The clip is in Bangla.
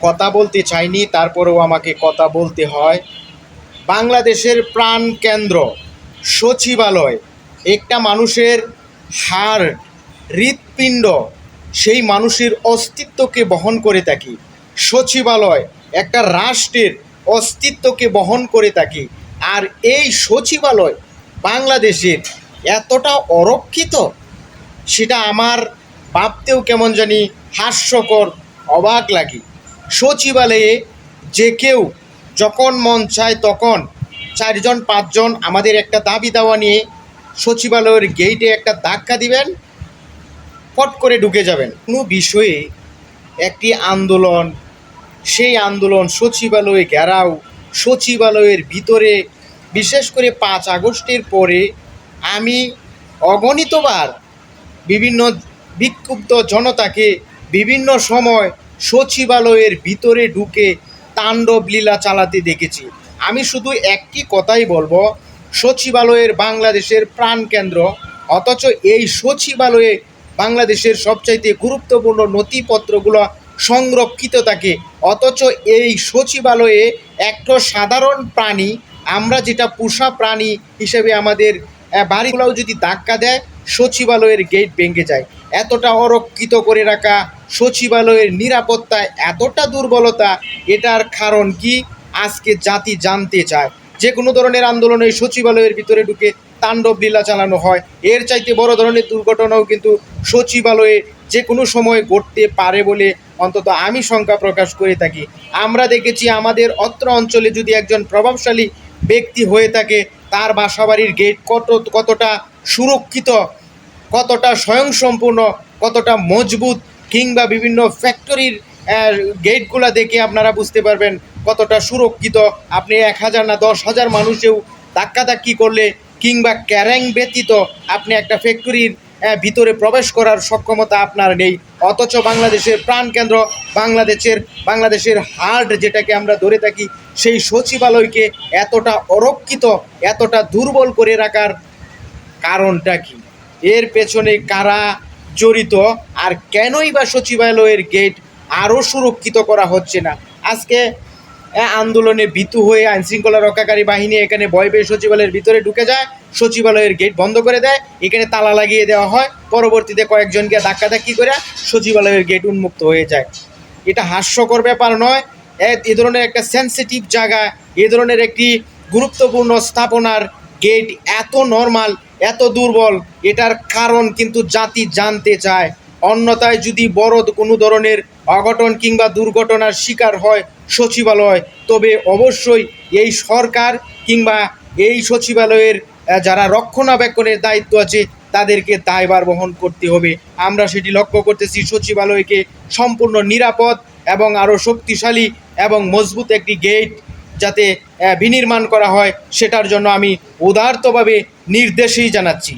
কথা বলতে চাইনি, তারপরেও আমাকে কথা বলতে হয়। বাংলাদেশের প্রাণ কেন্দ্র, সচিবালয়, একটা মানুষের হাড় হৃৎপিণ্ড, সেই মানুষের অস্তিত্বকে বহন করে থাকি। সচিবালয়, একটা রাষ্ট্রের অস্তিত্বকে বহন করে থাকি। আর এই সচিবালয় বাংলাদেশের এতটা অরক্ষিত, সেটা আমার ভাবতেও কেমন জানি হাস্যকর, অবাক লাগে। সচিবালয়ে যে কেউ যখন মন চায় তখন চারজন, পাঁচজন আমাদের একটা দাবি দাওয়া নিয়ে সচিবালয়ের গেইটে একটা ধাক্কা দিবেন, ফট করে ঢুকে যাবেন। কোনো বিষয়ে একটি আন্দোলন, সেই আন্দোলন সচিবালয়ে ঘেরাও, সচিবালয়ের ভিতরে, বিশেষ করে পাঁচ আগস্টের পরে আমি অগণিতবার বিভিন্ন বিক্ষুব্ধ জনতাকে বিভিন্ন সময় সচিবালয়ের ভিতরে ঢুকে তাণ্ডব লীলা চালাতে দেখেছি। আমি শুধু একটি কথাই বলব, সচিবালয়ের বাংলাদেশের প্রাণকেন্দ্র অথচ এই সচিবালয়ে বাংলাদেশের সবচাইতে গুরুত্বপূর্ণ নথিপত্রগুলো সংরক্ষিত থাকে। অথচ এই সচিবালয়ে একটা সাধারণ প্রাণী, আমরা যেটা পোষা প্রাণী হিসেবে আমাদের বাড়িগুলোও যদি ধাক্কা দেয়, সচিবালয়ের গেট ভেঙে যায়। এতটা অরক্ষিত করে রাখা সচিবালয়ের নিরাপত্তায় এতটা দুর্বলতা, এটার কারণ কি? আজকে জাতি জানতে চায়। যে কোনো ধরনের আন্দোলনে সচিবালয়ের ভিতরে ঢুকে তাণ্ডব লীলা চালানো হয়, এর চাইতে বড় ধরনের দুর্ঘটনাও কিন্তু সচিবালয়ে যে কোনো সময় ঘটতে পারে বলে অন্তত আমি শঙ্কা প্রকাশ করে থাকি। আমরা দেখেছি আমাদের অত্র অঞ্চলে যদি একজন প্রভাবশালী ব্যক্তি হয়ে থাকে, তার বাসাবাড়ির গেট কত, কতটা সুরক্ষিত, কতটা স্বয়ংসম্পূর্ণ, কতটা মজবুত কিংবা বিভিন্ন ফ্যাক্টরির গেটগুলো দেখে আপনারা বুঝতে পারবেন কতটা সুরক্ষিত। আপনি এক হাজার না দশ হাজার মানুষেও ধাক্কাধাক্কি করলে কিংবা ক্যারেং ব্যতীত আপনি একটা ফ্যাক্টরির ভিতরে প্রবেশ করার সক্ষমতা আপনার নেই। অথচ বাংলাদেশের প্রাণকেন্দ্র বাংলাদেশের বাংলাদেশের হার্ট যেটাকে আমরা ধরে থাকি, সেই সচিবালয়কে এতটা অরক্ষিত, এতটা দুর্বল করে রাখার কারণটা কি? এর পেছনে কারা জড়িত আর কেনই বা সচিবালয়ের গেট আরও সুরক্ষিত করা হচ্ছে না। আজকে আন্দোলনে ভীতু হয়ে আইনশৃঙ্খলা রক্ষাকারী বাহিনী এখানে ভয় পেয়ে সচিবালয়ের ভিতরে ঢুকে যায়, সচিবালয়ের গেট বন্ধ করে দেয়, এখানে তালা লাগিয়ে দেওয়া হয়, পরবর্তীতে কয়েকজনকে ধাক্কাধাক্কি করে সচিবালয়ের গেট উন্মুক্ত হয়ে যায়। এটা হাস্যকর ব্যাপার নয়, এ ধরনের একটা সেন্সিটিভ জায়গা, এ ধরনের একটি গুরুত্বপূর্ণ স্থাপনার গেট এত নর্মাল এত দুর্বল, এটার কারণ কিন্তু জাতি জানতে চায়। অন্যথায় যদি বড় কোনো ধরনের অঘটন কিংবা দুর্ঘটনার শিকার হয় সচিবালয়, তবে অবশ্যই এই সরকার কিংবা এই সচিবালয়ের যারা রক্ষণাবেক্ষণের দায়িত্ব আছে, তাদেরকে দায়ভার বহন করতে হবে। আমরা সেটি লক্ষ্য করতেছি সচিবালয়কে সম্পূর্ণ নিরাপদ এবং আরও শক্তিশালী এবং মজবুত একটি গেট যাতে বিনির্মাণ করা হয় সেটার জন্য আমি উদারতভাবে নির্দেশই জানাচ্ছি।